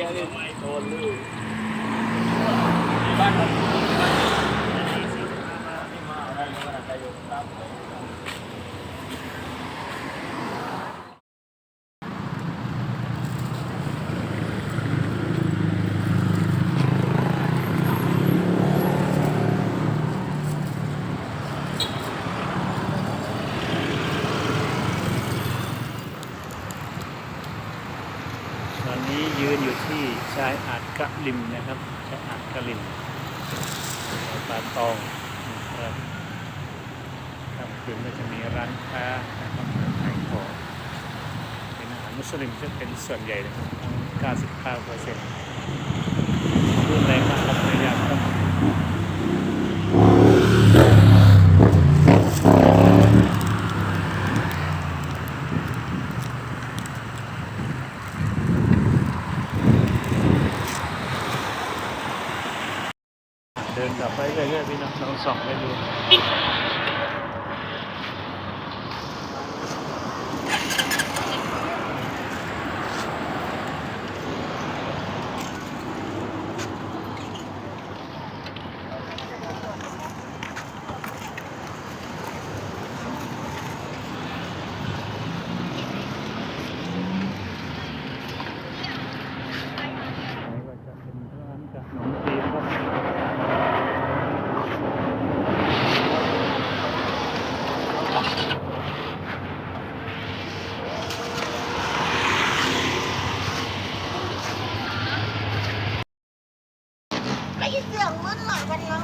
ยอะเลยโดนลูกบ้านมันไม่มาอะไรเลยมันอาจจะอยู่ตาม ตอนนี้ ยืนอยู่ที่ชายหาดกระลิมนะครับชายหาดกระลิมปลาตองนะครับค่ำคืนก็จะมีร้านค้านะครับขายของเป็นอาหารมุสลิมจะเป็นส่วนใหญ่นะครับ99เปอร์เซ็นต์รุนแรงมากครับ Bây giờ. เสียงมืดหน่อยกันนั้